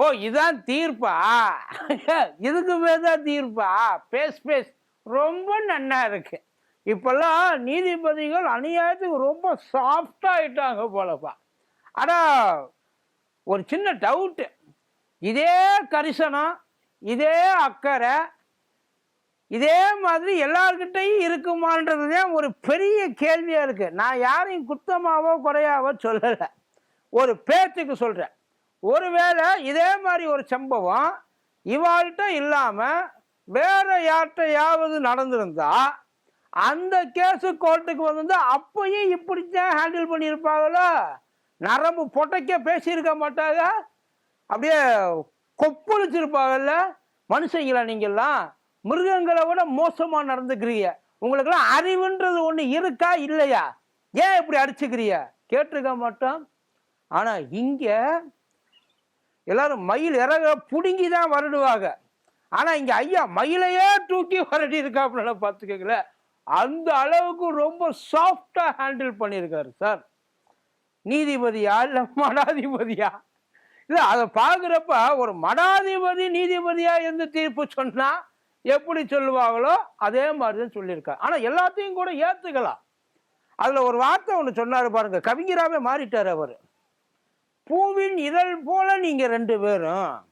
ஓ இதான் தீர்ப்பா? இதுக்குமே தான் தீர்ப்பா? பேஸ் பேஸ் ரொம்ப நன்னா இருக்கு. இப்பெல்லாம் நீதிபதிகள் அநியாயத்துக்கு ரொம்ப சாஃப்டாகிட்டாங்க போலப்பா. ஆனால் ஒரு சின்ன டவுட்டு இதே கரிசனம் இதே அக்கறை இதே மாதிரி எல்லார்கிட்டையும் இருக்குமான்றது தான் ஒரு பெரிய கேள்வியாக இருக்குது நான் யாரையும் குத்தமாவோ குறையாவோ சொல்லலை. ஒரு பேச்சுக்கு சொல்கிறேன் ஒருவேளை இதே மாதிரி ஒரு சம்பவம் இவாள்கிட்ட இல்லாமல் வேற யார்கிட்டையாவது நடந்திருந்தா அந்த கேஸு கோர்ட்டுக்கு வந்திருந்தா அப்பயும் இப்படித்தான் ஹேண்டில் பண்ணியிருப்பாங்களோ? நரம்பு பொட்டைக்க பேசியிருக்க மாட்டாங்க? அப்படியே கொப்பளிச்சிருப்பாங்கல்ல? மனுஷங்களா நீங்கள்லாம்? மிருகங்களை விட மோசமாக நடந்துக்கிறீங்க. உங்களுக்கெல்லாம் அறிவுன்றது ஒன்று இருக்கா இல்லையா? ஏன் இப்படி அடிச்சுக்கிறீங்க? கேட்டிருக்க மாட்டோம். ஆனால் இங்கே எல்லாரும் மயில் இறக புடுங்கி தான் வருடுவாங்க. ஆனால் இங்கே ஐயா மயிலையே தூக்கி வரடி இருக்காப்புல பார்த்துக்கங்களேன் அந்த அளவுக்கு ரொம்ப சாஃப்டாக ஹேண்டில் பண்ணியிருக்காரு சார். நீதிபதியா இல்லை மடாதிபதியா? இல்லை அதை பார்க்குறப்ப ஒரு மடாதிபதி நீதிபதியாக இருந்து தீர்ப்பு சொன்னால் எப்படி சொல்லுவாங்களோ அதே மாதிரி தான் சொல்லியிருக்காரு. ஆனால் எல்லாத்தையும் கூட ஏற்றுக்கலாம் அதில் ஒரு வார்த்தை ஒன்று சொன்னார் பாருங்கள் கவிஞராகவே மாறிட்டார் அவர். பூவின் இதழ் போல நீங்க ரெண்டு பேரும்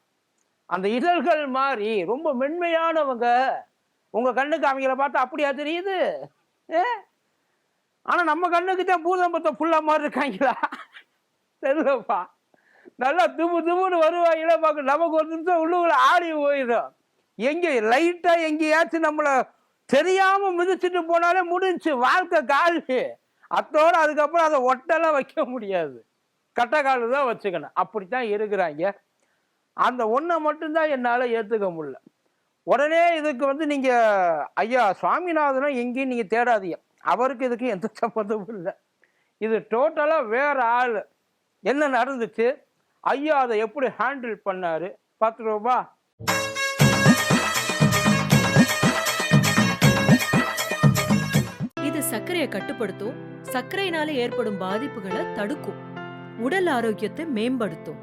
அந்த இதழ்கள் மாதிரி ரொம்ப மென்மையானவங்க உங்க கண்ணுக்கு அவங்கள பார்த்தா அப்படியா தெரியுது? ஏ? ஆனா நம்ம கண்ணுக்கு தான் பூதம்பத்தை புள்ள மாதிரி இருக்காங்களா? தெரியலப்பா. நல்லா துபு துபுன்னு வருவாங்களா பார்க்க நமக்கு ஒரு நிமிஷம் உள்ளுக்குள்ள ஆடி போயிடும். எங்க லைட்டா எங்கேயாச்சும் நம்மளை தெரியாம மிதிச்சுட்டு போனாலே முடிஞ்சு வாழ்க்கை காலு. அத்தோட அதுக்கப்புறம் அதை ஒட்டெல்லாம் வைக்க முடியாது. கட்டக்காலு தான் வச்சுக்கணும். அப்படித்தான் இருக்கிறாங்க. அந்த ஒன்றை மட்டும்தான் என்னால் ஏற்றுக்க முடியல. உடனே இதுக்கு வந்து நீங்கள் ஐயா சுவாமிநாதனை எங்கேயும் நீங்கள் தேடாதீங்க. அவருக்கு இதுக்கு எந்த சம்மந்தமும் இல்லை. இது டோட்டலாக வேற ஆள். என்ன நடந்துச்சு? ஐயா அதை எப்படி ஹேண்டில் பண்ணாரு? ரூபா. இது சர்க்கரையை கட்டுப்படுத்தும். சர்க்கரையினால ஏற்படும் பாதிப்புகளை தடுக்கும். உடல் ஆரோக்கியத்தை மேம்படுத்தும்.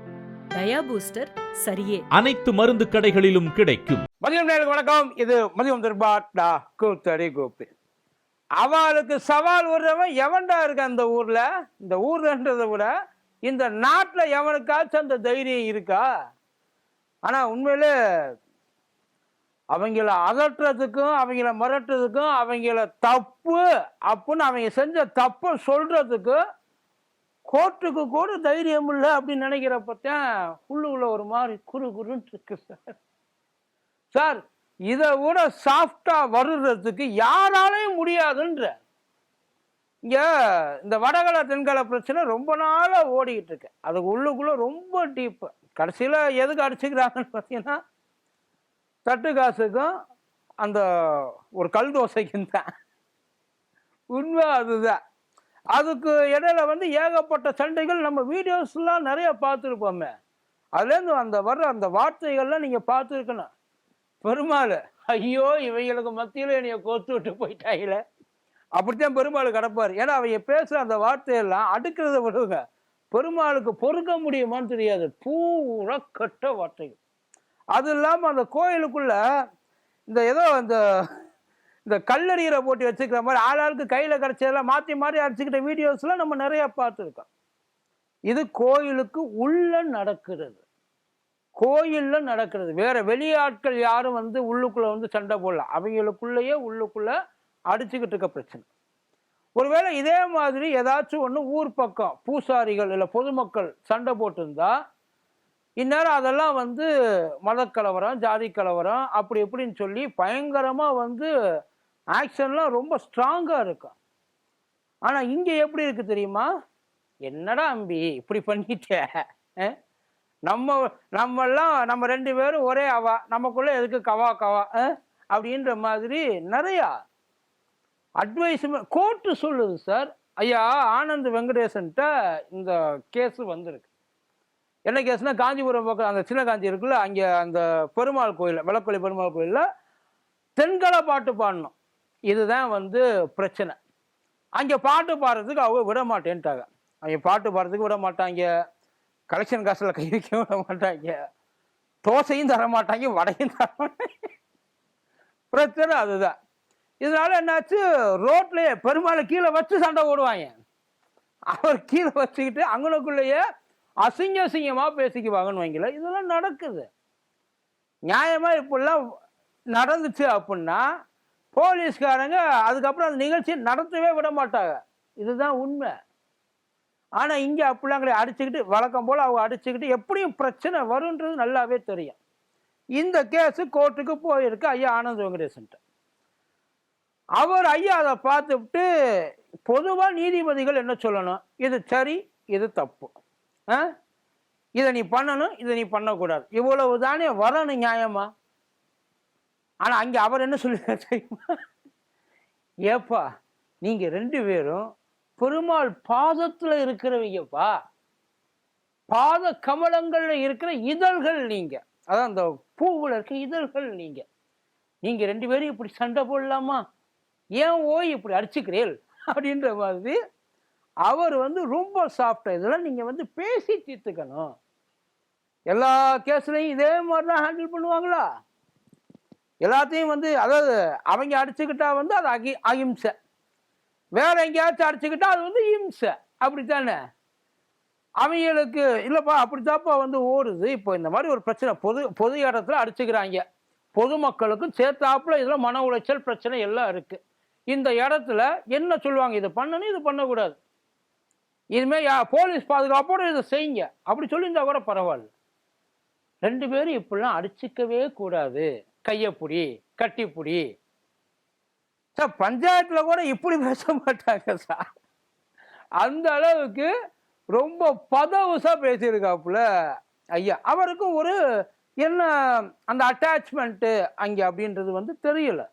டயா பூஸ்டர் சரியே. அனைத்து மருந்து கடைகளிலும் கிடைக்கும். மதியம் நேருக்கு வணக்கம். இது மதியம் திருபாட்டா கூத்தடி கோப்பி அவளுக்கு சவால் விடுறவன் எவன்டா இருக்கு அந்த ஊர்ல? இந்த ஊர்லன்றதை விட இந்த நாட்டுல எவனுக்காச்சும் அந்த தைரியம் இருக்கா? ஆனா உண்மையில அவங்கள அதட்டுறதுக்கும் அவங்கள மிரட்டுறதுக்கும் அவங்கள தப்பு அப்படின்னு அவங்க செஞ்ச தப்பை சொல்றதுக்கு கோர்ட்டுக்கு கூட தைரியம் இல்லை அப்படின்னு நினைக்கிறப்பத்தான் உள்ளுக்குள்ள ஒரு மாதிரி குறு குருன்னு இருக்கு சார் சார் இதை விட சாஃப்டாக வருடுறதுக்கு யாராலையும் முடியாதுன்ற. இங்கே இந்த வடகலை தென்கலை பிரச்சனை ரொம்ப நாளாக ஓடிக்கிட்டு இருக்கு. அதுக்கு உள்ளுக்குள்ளே ரொம்ப டீப்பு கடைசியில் எதுக்கு அடிச்சுக்கிறாங்கன்னு பார்த்தீங்கன்னா தட்டு காசுக்கும் அந்த ஒரு கல் தோசைக்கும் தான். உண்மை அதுதான். அதுக்கு இடையில வந்து ஏகப்பட்ட சண்டைகள் நம்ம வீடியோஸ்லாம் நிறைய பார்த்துருப்போமே. அதுலேருந்து அந்த வர்ற அந்த வார்த்தைகள்லாம் நீங்கள் பார்த்துருக்கணும். பெருமாள் ஐயோ இவைகளுக்கு மத்தியில் என்னைய கோத்து விட்டு போயிட்டாயில. அப்படித்தான் பெருமாள் கிடப்பார். ஏன்னா அவங்க பேசுகிற அந்த வார்த்தையெல்லாம் அடுக்கிறத விடுங்க. பெருமாளுக்கு பொறுக்க முடியுமான்னு தெரியாது. பூரா கட்ட வார்த்தைகள். அது இல்லாமல் அந்த கோயிலுக்குள்ள இந்த ஏதோ அந்த இந்த கல்லறியரை போட்டு வச்சுக்கிற மாதிரி ஆளாளுக்கு கையில் கிடச்சதெல்லாம் மாற்றி மாற்றி அடிச்சுக்கிட்ட வீடியோஸ்லாம் நம்ம நிறையா பார்த்துருக்கோம். இது கோயிலுக்கு உள்ள நடக்கிறது. கோயிலில் நடக்கிறது. வேற வெளியாட்கள் யாரும் வந்து உள்ளுக்குள்ளே வந்து சண்டை போடல. அவங்களுக்குள்ளேயே உள்ளுக்குள்ளே அடிச்சுக்கிட்டு இருக்க பிரச்சனை. ஒருவேளை இதே மாதிரி ஏதாச்சும் ஒன்று ஊர் பக்கம் பூசாரிகள் இல்லை பொதுமக்கள் சண்டை போட்டிருந்தா இந்நேரம் அதெல்லாம் வந்து மதக்கலவரம் ஜாதி கலவரம் அப்படி இப்படின்னு சொல்லி பயங்கரமாக வந்து ஆக்ஷன்லாம் ரொம்ப ஸ்ட்ராங்காக இருக்கும் ஆனால் இங்கே எப்படி இருக்குது தெரியுமா? என்னடா அம்பி இப்படி பண்ணிட்ட? நம்ம நம்மெல்லாம் நம்ம ரெண்டு பேரும் ஒரே அவா நமக்குள்ளே எதுக்கு கவா கவா அப்படின்ற மாதிரி நிறையா அட்வைஸ் கோர்ட்டு சொல்லுது சார். ஐயா ஆனந்த் வெங்கடேசன்ட்ட இந்த கேஸ் வந்திருக்கு. என்ன கேஸ்னால் காஞ்சிபுரம் பக்கம் அந்த சின்ன காஞ்சி இருக்குல்ல அங்கே அந்த பெருமாள் கோயில் விளக்கொலி பெருமாள் கோயிலில் தென்கலை பாட்டு பாடணும். இதுதான் வந்து பிரச்சனை. அங்கே பாட்டு பாடுறதுக்கு அவங்க விட மாட்டேன்ட்டாங்க. அவங்க பாட்டு பாடுறதுக்கு விட மாட்டாங்க. கலெக்ஷன் காசில் கை வைக்க விட மாட்டாங்க. தோசையும் தர மாட்டாங்க வடையும் தர மாட்டாங்க. பிரச்சனை அதுதான். இதனால என்னாச்சு? ரோட்லேயே பெருமாளை கீழே வச்சு சண்டை ஓடுவாங்க அவர் கீழே வச்சுக்கிட்டு அங்கனுக்குள்ளேயே அசிங்க அசிங்கமாக பேசிக்குவாங்கன்னு வைங்கள இதெல்லாம் நடக்குது. நியாயமாக இப்படிலாம் நடந்துச்சு அப்படின்னா போலீஸ்காரங்க அதுக்கப்புறம் அந்த நிகழ்ச்சியை நடத்தவே விட மாட்டாங்க. இதுதான் உண்மை. ஆனால் இங்கே அப்படிலாம் கிடையாது அடிச்சுக்கிட்டு வழக்கம் போல் அவங்க அடிச்சுக்கிட்டு எப்படியும் பிரச்சனை வருன்றது நல்லாவே தெரியும். இந்த கேஸு கோர்ட்டுக்கு போயிருக்கு ஐயா ஆனந்த் வெங்கடேசன்ட்ட. அவர் ஐயா அதை பார்த்துட்டு பொதுவாக நீதிபதிகள் என்ன சொல்லணும்? இது சரி இது தப்பு. ஆ? இதை நீ பண்ணணும் இதை நீ பண்ணக்கூடாது. இவ்வளவு தானே வரணும் நியாயமாக ஆனால் அங்கே அவர் என்ன சொல்லுங்க தெரியுமா? ஏப்பா நீங்கள் ரெண்டு பேரும் பெருமாள் பாதத்தில் இருக்கிறவங்கப்பா. பாத கமலங்கள்ல இருக்கிற இதழ்கள் நீங்க. அதான் அந்த பூவில் இருக்க இதழ்கள் நீங்க. நீங்க ரெண்டு பேரும் இப்படி சண்டை போடலாமா? ஏன் ஓய் இப்படி அடிச்சுக்கிறீள் அப்படின்ற மாதிரி அவர் வந்து ரொம்ப சாஃப்டாக இதெல்லாம் நீங்கள் வந்து பேசி தீர்த்துக்கணும். எல்லா கேஸ்லையும் இதே மாதிரி தான் ஹேண்டில் பண்ணுவாங்களா? எல்லாத்தையும் வந்து அதாவது அவங்க அடிச்சுக்கிட்டா வந்து அது அகி அகிம்சை வேற எங்கேயாச்சும் அடிச்சுக்கிட்டா அது வந்து இம்சை. அப்படித்தானே? அவங்களுக்கு இல்லைப்பா அப்படித்தாப்பா வந்து ஓடுது. இப்போ இந்த மாதிரி ஒரு பிரச்சனை பொது பொது இடத்துல அடிச்சுக்கிறாங்க. பொதுமக்களுக்கும் சேர்த்தாப்புல இதில் மன உளைச்சல் பிரச்சனை எல்லாம் இருக்கு. இந்த இடத்துல என்ன சொல்லுவாங்க? இதை பண்ணணும் இது பண்ணக்கூடாது. இதுமாரி யா போலீஸ் பாதுகாப்போட இதை செய்யுங்க. அப்படி சொல்லியிருந்தா கூட பரவாயில்ல. ரெண்டு பேரும் இப்படிலாம் அடிச்சுக்கவே கூடாது. கையப்புடி கட்டிப்புடி. சார் பஞ்சாயத்தில் கூட இப்படி பேச மாட்டாங்க சார். அந்த அளவுக்கு ரொம்ப பதவுசாக பேசியிருக்காப்புல ஐயா. அவருக்கும் ஒரு என்ன அந்த அட்டாச்மெண்ட்டு அங்கே அப்படின்றது வந்து தெரியல.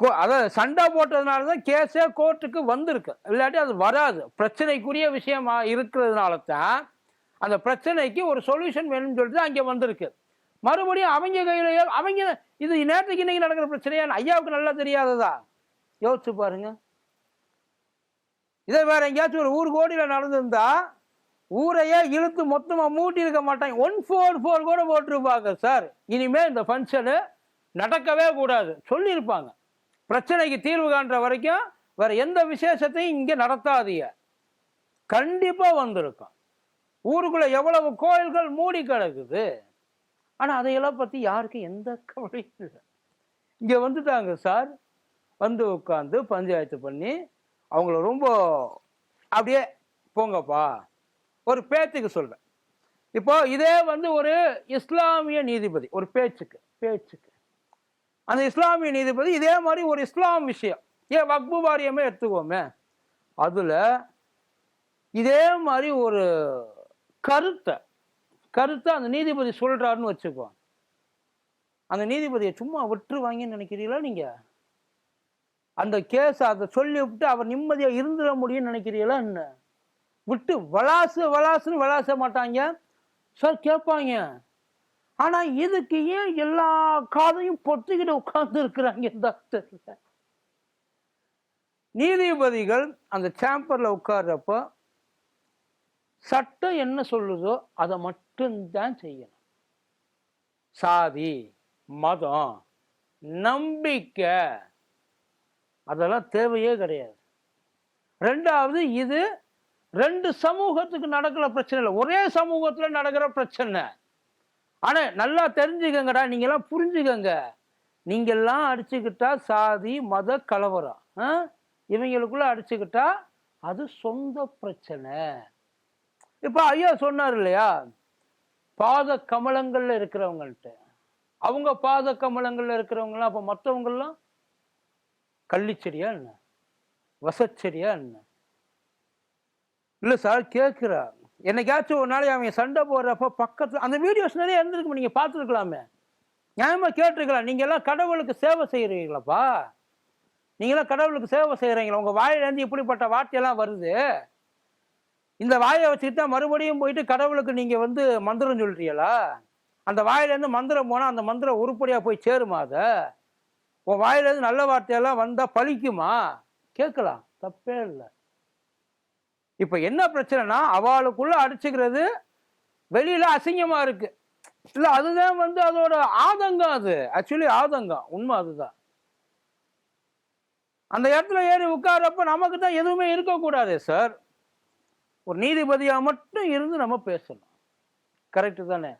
கோ- அதாவது சண்டை போட்டதுனால தான் கேஸே கோர்ட்டுக்கு வந்திருக்கு. இல்லாட்டி அது வராது. பிரச்சனைக்குரிய விஷயமா இருக்கிறதுனால தான் அந்த பிரச்சனைக்கு ஒரு சொல்யூஷன் வேணும்னு சொல்லிட்டு அங்கே வந்திருக்கு. மறுபடியும் அவங்க கையில் அவங்க இது நேற்றுக்கு இன்னைக்கு நடக்கிற பிரச்சனையா? ஐயாவுக்கு நல்லா தெரியாததா? யோசிச்சு பாருங்க. இதே வேற எங்கேயாச்சும் ஒரு ஊர் கோடியில் நடந்திருந்தா ஊரையே இழுத்து மொத்தமாக மூட்டி இருக்க மாட்டாங்க. ஒன் ஃபோர் ஃபோர் கூட போட்டிருப்பாங்க சார் இனிமேல் இந்த ஃபங்க்ஷனு நடக்கவே கூடாது. சொல்லியிருப்பாங்க. பிரச்சனைக்கு தீர்வு காண்ற வரைக்கும் வேற எந்த விசேஷத்தையும் இங்கே நடத்தாதீங்க. கண்டிப்பாக வந்திருக்கும். ஊருக்குள்ள எவ்வளவு கோயில்கள் மூடி கிடக்குது. ஆனால் அதையெல்லாம் பற்றி யாருக்கும் எந்த கவலையும் இல்லை. இங்கே வந்துட்டாங்க சார். வந்து உட்காந்து பஞ்சாயத்து பண்ணி அவங்கள ரொம்ப அப்படியே போங்கப்பா ஒரு பேச்சுக்கு சொல்கிறேன் இப்போ இதே வந்து ஒரு இஸ்லாமிய நீதிபதி ஒரு பேச்சுக்கு பேச்சுக்கு. அந்த இஸ்லாமிய நீதிபதி இதே மாதிரி ஒரு இஸ்லாம் விஷயம். ஏன் வக்பு வாரியமே எடுத்துக்கோமே. அதில் இதே மாதிரி ஒரு கருத்தை கருத்தை அந்த நீதிபதி சொல்கிறாருன்னு வச்சுக்கோ. அந்த நீதிபதியை சும்மா விட்டுருவாங்கன்னு நினைக்கிறீங்களா நீங்கள் அந்த கேஸ் அதை சொல்லி விட்டு அவர் நிம்மதியாக இருந்துட முடியும்னு நினைக்கிறீங்களா என்ன? விட்டு வளாசு வளாசுன்னு வளாச மாட்டாங்க. சார் கேட்பாங்க. ஆனால் இதுக்கு ஏன் எல்லா காதையும் பொத்துக்கிட்டு உட்கார்ந்து இருக்கிறாங்க தெரியல. நீதிபதிகள் அந்த சாம்பரில் உட்கார்றப்போ சட்டம் என்ன சொல்லுதோ அதை மட்டும்தான் செய்யணும். சாதி மதம் நம்பிக்கை அதெல்லாம் தேவையே கிடையாது. ரெண்டாவது இது ரெண்டு சமூகத்துக்கு நடக்கிற பிரச்சனை இல்லை. ஒரே சமூகத்தில் நடக்கிற பிரச்சனை. ஆனால் நல்லா தெரிஞ்சுக்கங்கடா நீங்கள்லாம் புரிஞ்சுக்கங்க. நீங்கள்லாம் அடிச்சுக்கிட்டா சாதி மத கலவரம். ஆ? இவங்களுக்குள்ள அடிச்சுக்கிட்டா அது சொந்த பிரச்சனை. இப்போ ஐயா சொன்னார் இல்லையா? பாத கமலங்கள்ல இருக்கிறவங்கள்ட்ட. அவங்க பாத கமலங்கள்ல இருக்கிறவங்களாம் அப்போ மற்றவங்கெல்லாம் கள்ளிச்செடியா என்ன? வசச்செடியா என்ன? இல்லை சார் கேட்குறா என்னைக்காச்சும் ஒரு நாளைக்கு அவங்க சண்டை போடுறப்ப பக்கத்தில் அந்த வீடியோஸ் நிறைய இருந்திருக்கு நீங்க பார்த்துருக்கலாமே. நியாயமா கேட்டிருக்கலாம் நீங்க எல்லாம் கடவுளுக்கு சேவை செய்கிறீங்களாப்பா நீங்களாம் கடவுளுக்கு சேவை செய்கிறீங்களா உங்கள் வாயிலேருந்து இப்படிப்பட்ட வார்த்தையெல்லாம் வருது. இந்த வாயை வச்சுக்கிட்டு தான் மறுபடியும் போயிட்டு கடவுளுக்கு நீங்கள் வந்து மந்திரம் சொல்றீங்களா? அந்த வாயிலேருந்து மந்திரம் போனால் அந்த மந்திரம் உருப்படியாக போய் சேருமா அதை? உன் வாயிலேருந்து நல்ல வார்த்தையெல்லாம் வந்தால் பலிக்குமா கேட்கலாம். தப்பே இல்லை. இப்போ என்ன பிரச்சனைனா அவளுக்குள்ளே அடிச்சுக்கிறது வெளியில் அசிங்கமாக இருக்குது இல்லை அதுதான் வந்து அதோட ஆதங்கம் அது. ஆக்சுவலி ஆதங்கம். உண்மை அதுதான். அந்த இடத்துல ஏறி உட்கார்றப்ப நமக்கு தான் எதுவுமே இருக்கக்கூடாது சார் ஒரு நீதிபதியாக மட்டும் இருந்து நம்ம பேசணும். கரெக்டு தானே?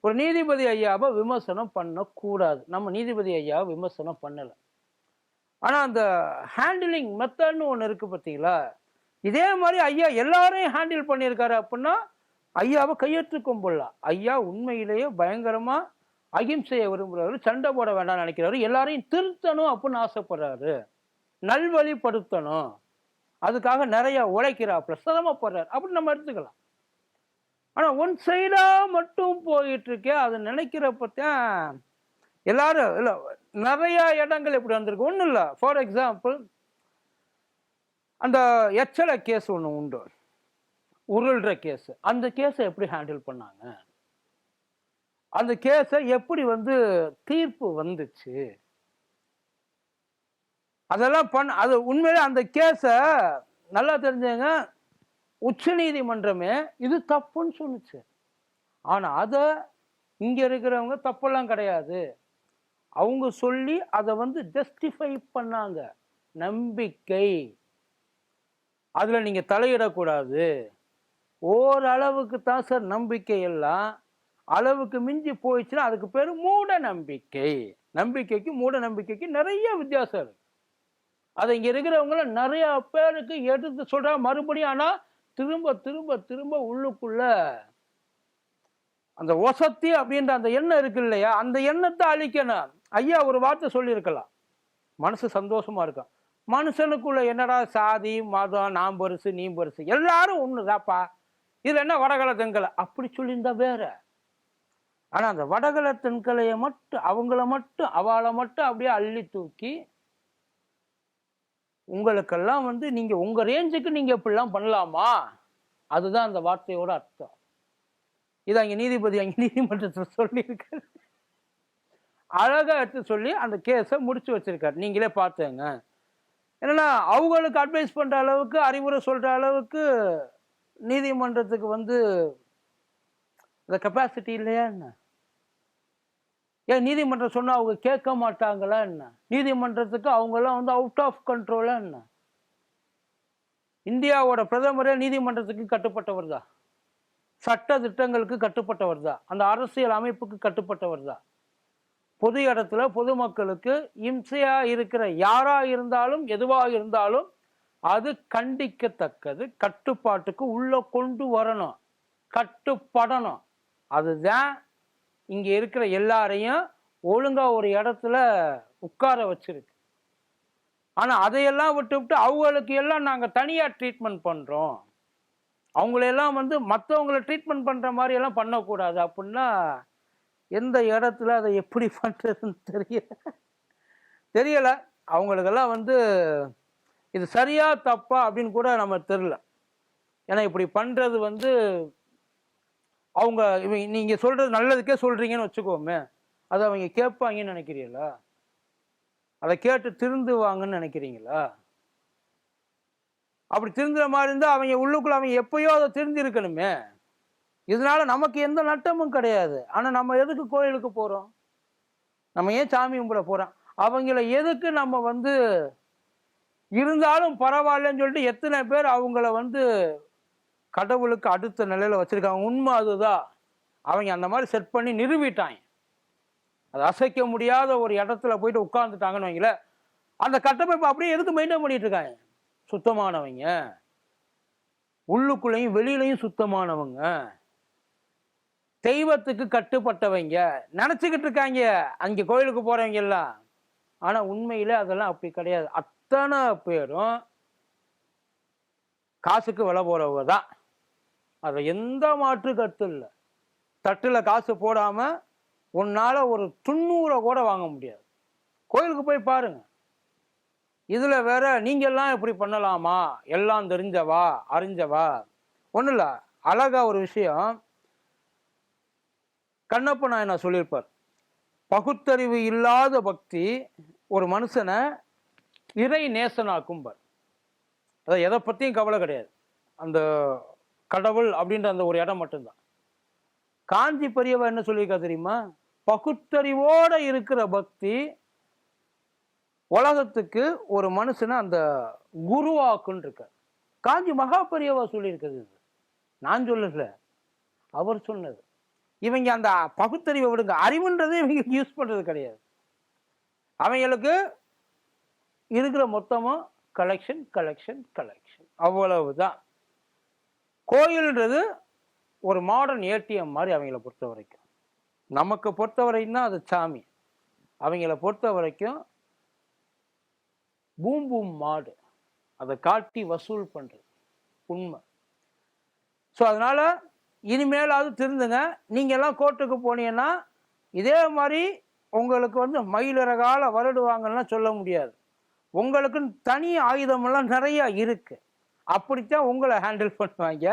ஒரு நீதிபதி ஐயாவை விமர்சனம் பண்ணக்கூடாது. நம்ம நீதிபதி ஐயாவை விமர்சனம் பண்ணலை. ஆனால் அந்த ஹேண்டிலிங் மெத்தட்னு ஒன்று இருக்குது பார்த்தீங்களா? இதே மாதிரி ஐயா எல்லாரையும் ஹேண்டில் பண்ணியிருக்காரு அப்படின்னா ஐயாவை கையெழுத்து கும்பிடலாம் ஐயா உண்மையிலேயே பயங்கரமாக அகிம்சையை விரும்புகிறாரு சண்டை போட வேண்டாம்னு நினைக்கிறாரு. எல்லாரையும் திருத்தணும் அப்படின்னு ஆசைப்படுறாரு. நல்வழிப்படுத்தணும். அதுக்காக நிறைய உழைக்கிறாப்புல. சிரமப்படுறாரு. அப்படின்னு நம்ம எடுத்துக்கலாம். ஆனால் ஒன் சைடாக மட்டும் போயிட்டு இருக்கே அதை நினைக்கிறப்பத்தான் எல்லாரும் இல்லை நிறையா இடங்கள் இப்படி வந்திருக்கு. ஒன்றும் இல்லை. ஃபார் எக்ஸாம்பிள் அந்த எச்சலை கேஸ் ஒன்று உண்டு. உருள்ற கேஸ் அந்த கேஸை எப்படி ஹேண்டில் பண்ணாங்க? அந்த கேஸை எப்படி வந்து தீர்ப்பு வந்துச்சு? அதெல்லாம் பண்ண அது உண்மையிலே அந்த கேஸை நல்லா தெரிஞ்சவங்க உச்ச நீதிமன்றமே இது தப்புன்னு சொல்லுச்சு. ஆனால் அதை இங்கே இருக்கிறவங்க தப்பெல்லாம் கிடையாது. அவங்க சொல்லி அதை வந்து ஜஸ்டிஃபை பண்ணாங்க. நம்பிக்கை. அதில் நீங்கள் தலையிடக்கூடாது. ஓரளவுக்கு தான் சார் நம்பிக்கை எல்லாம். அளவுக்கு மிஞ்சி போயிடுச்சுன்னா அதுக்கு பேர் மூட நம்பிக்கை. நம்பிக்கைக்கு மூட நம்பிக்கைக்கு நிறைய வித்தியாசம் இருக்குது அதை இங்கே இருக்கிறவங்கள நிறைய பேருக்கு எடுத்து சொல்கிறாங்க மறுபடியும் ஆனால் திரும்ப திரும்ப திரும்ப உள்ளுக்குள்ள அந்த ஒசத்தி அப்படின்ற அந்த எண்ணம் இருக்கு இல்லையா? அந்த எண்ணத்தை அழிக்கணும். ஐயா ஒரு வார்த்தை சொல்லியிருக்கலாம். மனசு சந்தோஷமாக இருக்கும் மனுஷனுக்குள்ள என்னடா சாதி மதம் நாம் பரிசு நீ பரிசு எல்லாரும் ஒன்றுதாப்பா இது என்ன வடகல தென்கலை? அப்படி சொல்லியிருந்தா வேற. ஆனால் அந்த வடகல தென்கலையை மட்டும் அவங்கள மட்டும் அவளை மட்டும் அப்படியே அள்ளி தூக்கி உங்களுக்கெல்லாம் வந்து நீங்க உங்க ரேஞ்சுக்கு நீங்க இப்படிலாம் பண்ணலாமா? அதுதான் அந்த வார்த்தையோட அர்த்தம். இது அங்கே நீதிபதி அங்கே நீதிமன்றத்தில் சொல்லியிருக்காரு. அழகாக எடுத்து சொல்லி அந்த கேஸை முடிச்சு வச்சிருக்காரு. நீங்களே பார்த்துங்க. என்னன்னா அவங்களுக்கு அட்வைஸ் பண்ணுற அளவுக்கு அறிவுரை சொல்கிற அளவுக்கு நீதிமன்றத்துக்கு வந்து இந்த கெப்பாசிட்டி இல்லையா என்ன? ஏன் நீதிமன்றம் சொன்னால் அவங்க கேட்க மாட்டாங்களா என்ன? நீதிமன்றத்துக்கு அவங்கெல்லாம் வந்து அவுட் ஆஃப் கண்ட்ரோலா என்ன? இந்தியாவோட பிரதமரே நீதிமன்றத்துக்கு கட்டுப்பட்டவர் தான். சட்ட திட்டங்களுக்கு கட்டுப்பட்டவர் தான். அந்த அரசியல் அமைப்புக்கு கட்டுப்பட்டவர் தான். பொது இடத்துல பொதுமக்களுக்கு இம்சையாக இருக்கிற யாராக இருந்தாலும் எதுவாக இருந்தாலும் அது கண்டிக்கத்தக்கது கட்டுப்பாட்டுக்கு உள்ளே கொண்டு வரணும். கட்டுப்படணும். அதுதான் இங்கே இருக்கிற எல்லாரையும் ஒழுங்காக ஒரு இடத்துல உட்கார வச்சிருக்கு. ஆனால் அதையெல்லாம் விட்டு விட்டு அவங்களுக்கு எல்லாம் நாங்கள் தனியாக ட்ரீட்மெண்ட் பண்ணுறோம் அவங்களையெல்லாம் வந்து மற்றவங்களை ட்ரீட்மெண்ட் பண்ணுற மாதிரி எல்லாம் பண்ணக்கூடாது அப்படின்னா எந்த இடத்துல அதை எப்படி பண்ணுறதுன்னு தெரியல தெரியலை. அவங்களுக்கெல்லாம் வந்து இது சரியா தப்பா அப்படின்னு கூட நம்ம தெரியல. ஏன்னா இப்படி பண்ணுறது வந்து அவங்க இவங்க நீங்க சொல்றது நல்லதுக்கே சொல்றீங்கன்னு வச்சுக்கோமே. அதை அவங்க கேட்பாங்கன்னு நினைக்கிறீங்களா? அதை கேட்டு திருந்துவாங்கன்னு நினைக்கிறீங்களா? அப்படி திருந்துற மாதிரி இருந்தால் அவங்க உள்ளுக்குள்ள அவங்க எப்பயோ அதை திருந்திருக்கணுமே இதனால நமக்கு எந்த நட்டமும் கிடையாது. ஆனால் நம்ம எதுக்கு கோயிலுக்கு போகிறோம் நம்ம ஏன் சாமி கும்பிட போகிறோம் அவங்கள எதுக்கு நம்ம வந்து இருந்தாலும் பரவாயில்லன்னு சொல்லிட்டு எத்தனை பேர் அவங்கள வந்து கடவுளுக்கு அடுத்த நிலையில் வச்சுருக்காங்க. உண்மை அதுதான். அவங்க அந்த மாதிரி செட் பண்ணி நிறுவிட்டாங்க. அது அசைக்க முடியாத ஒரு இடத்துல போயிட்டு உட்காந்துட்டாங்கன்னு வைங்களேன். அந்த கட்டமைப்பு அப்படியே எதுக்கு மெயின்டைன் பண்ணிட்டு இருக்காங்க? சுத்தமானவங்க. உள்ளுக்குள்ளேயும் வெளியிலையும் சுத்தமானவங்க. தெய்வத்துக்கு கட்டுப்பட்டவங்க. நினச்சிக்கிட்டு இருக்காங்க. அங்கே கோயிலுக்கு போகிறவங்க எல்லாம். ஆனால் உண்மையில அதெல்லாம் அப்படி கிடையாது. அத்தனை பேரும் காசுக்கு விலை போகிறவங்க தான். அதில் எந்த மாற்று கருத்து இல்லை. தட்டில் காசு போடாமல் உன்னால் ஒரு துண்ணூறை கூட வாங்க முடியாது. கோயிலுக்கு போய் பாருங்கள் இதில் வேற நீங்கள்லாம் இப்படி பண்ணலாமா? எல்லாம் தெரிஞ்சவா? அறிஞ்சவா? ஒன்றும் இல்லை. அழகா ஒரு விஷயம். கண்ணப்ப நாயனா சொல்லியிருப்பார். பகுத்தறிவு இல்லாத பக்தி ஒரு மனுஷனை இறை நேசனாக்கும்பார். அதை எதை பற்றியும் கவலை கிடையாது. அந்த கடவுள் அப்படின்ற அந்த ஒரு இடம் மட்டும்தான். காஞ்சி பெரியவா என்ன சொல்லியிருக்கா தெரியுமா? பகுத்தறிவோட இருக்கிற பக்தி உலகத்துக்கு ஒரு மனுஷனை அந்த குருவாக்குன்னு இருக்க காஞ்சி மகா பெரியவா சொல்லியிருக்கிறது இது. நான் சொல்லல. அவர் சொன்னது. இவங்க அந்த பகுத்தறிவை விடுங்க. அறிவுன்றதை இவங்க யூஸ் பண்ணுறது கிடையாது. அவங்களுக்கு இருக்கிற மொத்தமும் கலெக்ஷன் கலெக்ஷன் கலெக்ஷன் அவ்வளவுதான். கோயில்ன்றது ஒரு மாடர்ன் ஏடிஎம் மாதிரி அவங்கள பொறுத்த வரைக்கும். நமக்கு பொறுத்த வரைக்கும் தான் அது சாமி. அவங்கள பொறுத்த வரைக்கும் பூம் பூம் மாடு. அதை காட்டி வசூல் பண்ணுறது உண்மை. ஸோ அதனால் இனிமேலாவது திருந்துங்க. நீங்கள்லாம் கோர்ட்டுக்கு போனீங்கன்னா இதே மாதிரி உங்களுக்கு வந்து மயிலிறகால வருடுவாங்கன்னா சொல்ல முடியாது. உங்களுக்குன்னு தனி ஆயுதமெல்லாம் நிறையா இருக்குது அப்படித்தான் உங்களை ஹேண்டில் பண்ணுவாங்க.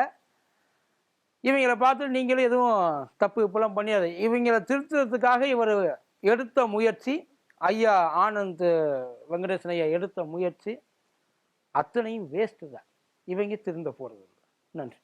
இவங்களை பார்த்து நீங்களும் எதுவும் தப்பு இப்பெல்லாம் பண்ணியாது இவங்களை திருத்துறதுக்காக இவர் எடுத்த முயற்சி ஐயா ஆனந்த் வெங்கடேசன் ஐயா எடுத்த முயற்சி அத்தனையும் வேஸ்ட்டு தான். இவங்க திருந்த போகிறது நன்றி.